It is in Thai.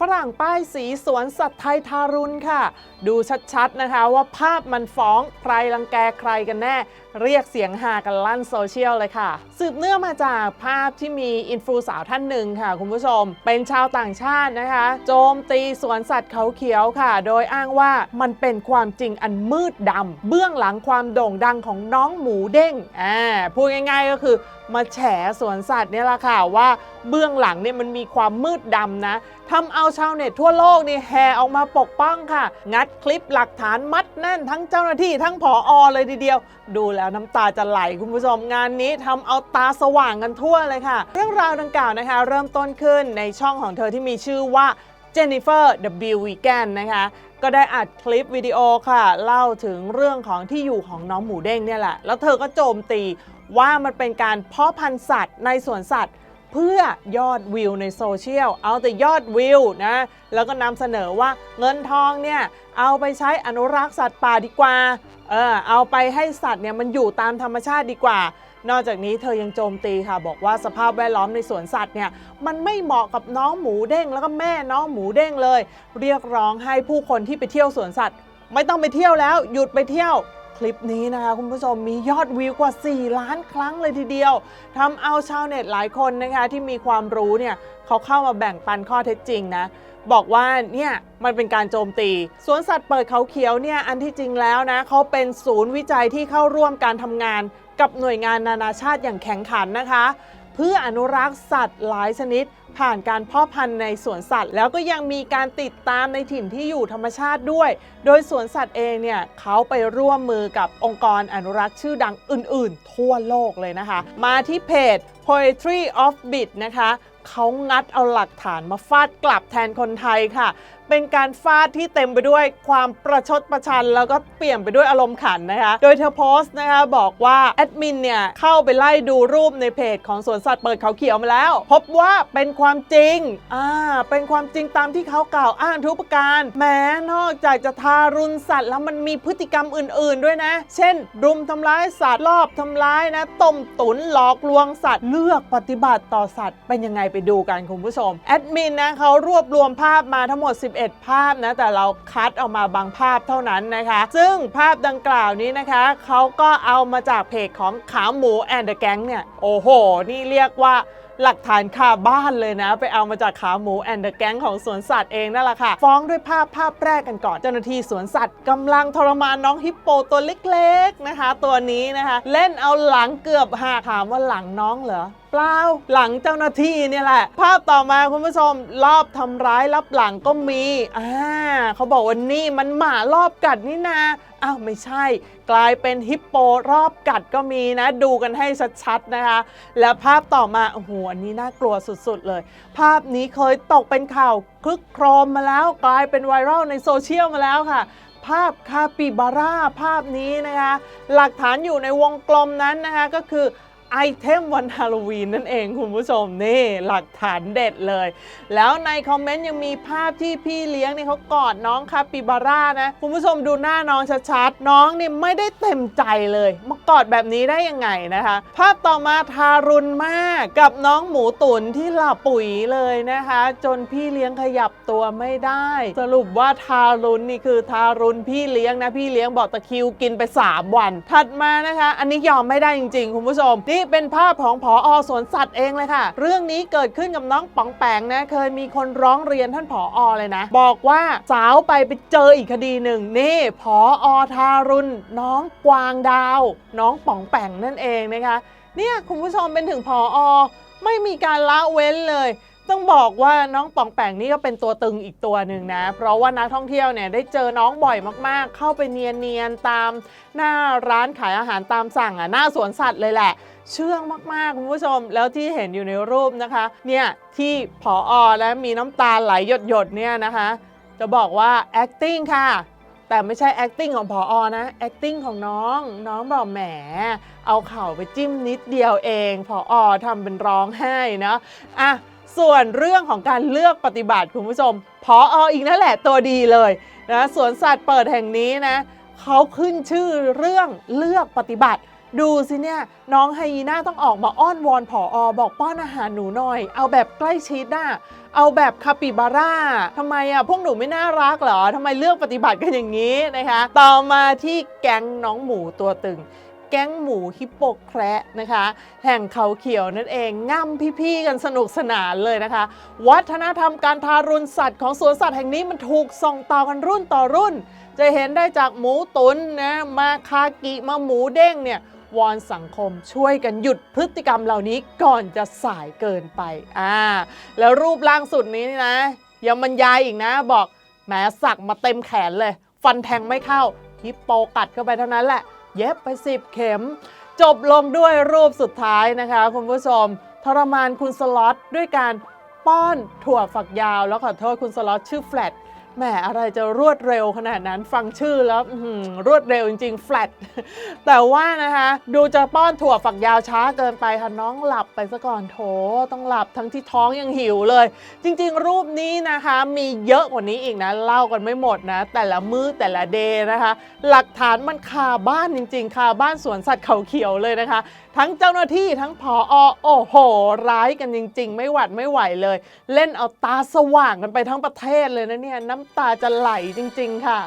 ฝรั่งป้ายสีสวนสัตว์ไทยทารุณค่ะ ดูชัดๆนะคะว่าภาพมันฟ้องใครรังแกใครกันแน่ เรียกเสียงฮากันลั่นโซเชียลเลยค่ะ สืบเนื่องมาจากภาพที่มีอินฟลูสาวท่านหนึ่งค่ะ คุณผู้ชม เป็นชาวต่างชาตินะคะ โจมตีสวนสัตว์เขาเขียวค่ะ โดยอ้างว่ามันเป็นความจริงอันมืดดำเบื้องหลังความโด่งดังของน้องหมูเด้งอ่าพูดง่ายๆก็คือมาแฉสวนสัตว์เนี่ยละค่ะว่าเบื้องหลังเนี่ยมันมีความมืดดำนะทำเอาชาวเน็ตทั่วโลกนี่แห่ออกมาปกป้องค่ะ งัดคลิปหลักฐานมัดแน่นทั้งเจ้าหน้าที่ทั้งผออเลยทีเดียว ดูแล้วน้ำตาจะไหลคุณผู้ชมงานนี้ทำเอาตาสว่างกันทั่วเลยค่ะ เรื่องราวดังกล่าวนะคะ เริ่มต้นขึ้นในช่องของเธอที่มีชื่อว่า Jennifer W. Vegan นะคะก็ได้อัดคลิปวิดีโอค่ะ เล่าถึงเรื่องของที่อยู่ของน้องหมูเด้งเนี่ยแหละ แล้วเธอก็โจมตีว่ามันเป็นการเพาะพันธุ์สัตว์ในสวนสัตว์ เพื่อยอดวิวในโซเชียล เอาแต่ยอดวิวนะ แล้วก็นำเสนอว่าเงินทองเนี่ย เอาไปใช้อนุรักษ์สัตว์ป่าดีกว่า เออเอาไปให้สัตว์เนี่ยมันอยู่ตามธรรมชาติดีกว่า นอกจากนี้เธอยังโจมตีค่ะ บอกว่าสภาพแวดล้อมในสวนสัตว์เนี่ยมันไม่เหมาะกับน้องหมูเด้งแล้วก็แม่น้องหมูเด้งเลย เรียกร้องให้ผู้คนที่ไปเที่ยวสวนสัตว์ ไม่ต้องไปเที่ยวแล้ว หยุดไปเที่ยว คลิปนี้นะคะคุณผู้ชมมียอดวิวกว่า 4 ล้านครั้งเลยทีเดียวทำเอาชาวเน็ตหลายคนนะคะที่มีความรู้เนี่ยเขาเข้ามาแบ่งปันข้อเท็จจริงนะบอกว่าเนี่ยมันเป็นการโจมตี สวนสัตว์เปิดเขาเขียวเนี่ยอันที่จริงแล้วนะเขาเป็นศูนย์วิจัยที่เข้าร่วมการทำงานกับหน่วยงานนานาชาติอย่างแข่งขันนะคะ เพื่ออนุรักษ์สัตว์หลายชนิด ผ่านการเพาะพันธุ์ในสวนสัตว์ แล้วก็ยังมีการติดตามในถิ่นที่อยู่ธรรมชาติด้วย โดยสวนสัตว์เองเนี่ยเขาไปร่วมมือกับองค์กรอนุรักษ์ชื่อดังอื่น ๆ ทั่วโลกเลยนะคะ มาที่เพจ Poetry of Bit นะคะเขางัดเอาหลักฐานมาฟาดกลับแทนคนไทยค่ะ เป็นการฟาดที่เต็มไปด้วยความประชดประชัน แล้วก็เปลี่ยนไปด้วยอารมณ์ขันนะคะ โดยเธอโพสต์นะคะบอกว่าแอดมินเนี่ยเข้าไปไล่ดูรูปในเพจของสวนสัตว์เปิดเขาเขียวมาแล้ว พบว่าเป็นความจริง อ่า เป็นความจริงตามที่เขากล่าวอ้างทุกประการ แม้นอกจากจะทารุณสัตว์แล้วมันมีพฤติกรรมอื่น ๆ ด้วยนะ เช่น รุมทำร้ายสัตว์รอบทำร้ายนะ ต้มตุนหลอกลวงสัตว์ เลือกปฏิบัติต่อสัตว์ เป็นยังไงไปดูกันคุณผู้ชม แอดมินนะเขารวบรวมภาพมาทั้งหมด11ภาพนะแต่เราคัดออกมาบางภาพเท่านั้นนะคะ ซึ่งภาพดังกล่าวนี้นะคะเขาก็เอามาจากเพจของขาหมูแอนเดอะแก๊งเนี่ยโอ้โห นี่เรียกว่าหลักฐานคาบ้านเลยนะ ไปเอามาจากขาหมูแอนเดอะแก๊งของสวนสัตว์เองนั่นแหละค่ะ ฟ้องด้วยภาพภาพแรกกันก่อน เจ้าหน้าที่สวนสัตว์กำลังทรมานน้องฮิปโปตัวเล็กๆนะคะ ตัวนี้นะคะ เล่นเอาหลังเกือบหักถามว่าหลังน้องเหรอเปล่าหลังเจ้าหน้าที่เนี่ยแหละ ภาพต่อมาคุณผู้ชมรอบทำร้ายรับหลังก็มีอ่าเขาบอกว่านี่มันหมารอบกัดนี่นาอ้าว ไม่ใช่ กลายเป็นฮิปโปรอบกัดก็มีนะ ดูกันให้ชัดๆนะคะ แล้วภาพต่อมาโอ้โหอันนี้น่ากลัวสุดๆเลย ภาพนี้เคยตกเป็นข่าวคลึกโครมมาแล้ว กลายเป็นไวรัลในโซเชียลมาแล้วค่ะ ภาพคาปิบาร่าภาพนี้นะคะ หลักฐานอยู่ในวงกลมนั้นนะคะก็คือ ไอเทมวันฮาโลวีนนั่นเองคุณผู้ชมนี่หลักฐานเด็ดเลย แล้วในคอมเมนต์ยังมีภาพที่พี่เลี้ยงนี่เขากอดน้องคาปิบาร่านะ คุณผู้ชมดูหน้าน้องชัดๆ น้องนี่ไม่ได้เต็มใจเลยมากอดแบบนี้ได้ยังไงนะคะ ภาพต่อมาทารุณมากกับน้องหมูตุ๋นที่หลับปุ๋ยเลยนะคะ จนพี่เลี้ยงขยับตัวไม่ได้ สรุปว่าทารุณนี่คือทารุณพี่เลี้ยงนะพี่เลี้ยงบอกตะคิวกินไป 3 วัน ถัดมานะคะ อันนี้ยอมไม่ได้จริง ๆ คุณผู้ชมนี่เป็นภาพของผออสวนสัตว์เองเลยค่ะ เรื่องนี้เกิดขึ้นกับน้องป๋องแปงนะ เคยมีคนร้องเรียนท่านผออเลยนะ บอกว่าสาวไปไปเจออีกคดีหนึ่งนี่ผออทารุณน้องกวางดาว น้องป๋องแปงนั่นเองนะคะ เนี่ยคุณผู้ชมเป็นถึงผออไม่มีการละเว้นเลย ต้องบอกว่าน้องป่องแปงนี่ก็เป็นตัวตึงอีกตัวหนึ่งนะ เพราะว่านักท่องเที่ยวเนี่ยได้เจอน้องบ่อยมากๆ เข้าไปเนียนๆตามหน้าร้านขายอาหารตามสั่งอะหน้าสวนสัตว์เลยแหละ เชื่องมากๆคุณผู้ชม แล้วที่เห็นอยู่ในรูปนะคะ เนี่ยที่ผออและมีน้ำตาไหลหยดๆเนี่ยนะคะ จะบอกว่า acting ค่ะ แต่ไม่ใช่ acting ของผออนะ acting ของน้อง น้องบอกแหม เอาเข่าไปจิ้มนิดเดียวเองผออทำเป็นร้องไห้นะอะ ส่วนเรื่องของการเลือกปฏิบัติคุณผู้ชมพอออีกนั่นแหละตัวดีเลยนะสวนสัตว์เปิดแห่งนี้นะเขาขึ้นชื่อเรื่องเลือกปฏิบัติ ดูสิเนี่ยน้องไฮยีน่าต้องออกมาอ้อนวอนผออบอกป้อนอาหารหนูหน่อย เอาแบบใกล้ชิดน่ะเอาแบบคาปิบาร่าทำไมอะพวกหนูไม่น่ารักเหรอทำไมเลือกปฏิบัติกันอย่างนี้นะคะ ต่อมาที่แก๊งน้องหมูตัวตึง แก๊งหมูฮิปโปแคระนะคะ แห่งเขาเขียวนั่นเองง่ำพี่ๆกันสนุกสนานเลยนะคะ วัฒนธรรมการทารุณสัตว์ของสวนสัตว์แห่งนี้มันถูกส่งต่อกันรุ่นต่อรุ่น จะเห็นได้จากหมูตุนนะมาคากิมาหมูเด้งเนี่ยวอนสังคมช่วยกันหยุดพฤติกรรมเหล่านี้ก่อนจะสายเกินไปอ่าแล้วรูปล่างสุดนี้นะยังบรรยายอีกนะบอกแหมสักมาเต็มแขนเลย ฟันแทงไม่เข้าฮิปโปกัดเข้าไปเท่านั้นแหละ เย็บไป10เข็ม จบลงด้วยรูปสุดท้ายนะคะคุณผู้ชม ทรมานคุณสล็อตด้วยการป้อนถั่วฝักยาว แล้วขอโทษคุณสล็อตชื่อแฟลต แหมอะไรจะรวดเร็วขนาดนั้นฟังชื่อแล้วรวดเร็วจริงๆ แฟลตแต่ว่านะคะ ดูจะป้อนถั่วฝักยาวช้าเกินไปค่ะน้องหลับไปซะก่อนโถต้องหลับทั้งที่ท้องยังหิวเลย จริงๆ รูปนี้นะคะมีเยอะกว่านี้อีกนะ เล่ากันไม่หมดนะ แต่ละมือแต่ละเดย์นะคะ หลักฐานมันคาบ้านจริง ๆ คาบ้านสวนสัตว์เขาเขียวเลยนะคะ ทั้งเจ้าหน้าที่ทั้งผอโอ้โห ร้ายกันจริง ๆ ไม่หวัดไม่ไหวเลย เล่นเอาตาสว่างกันไปทั้งประเทศเลยนะเนี่ยน้ำำตาจะไหลจริง ๆ ค่ะ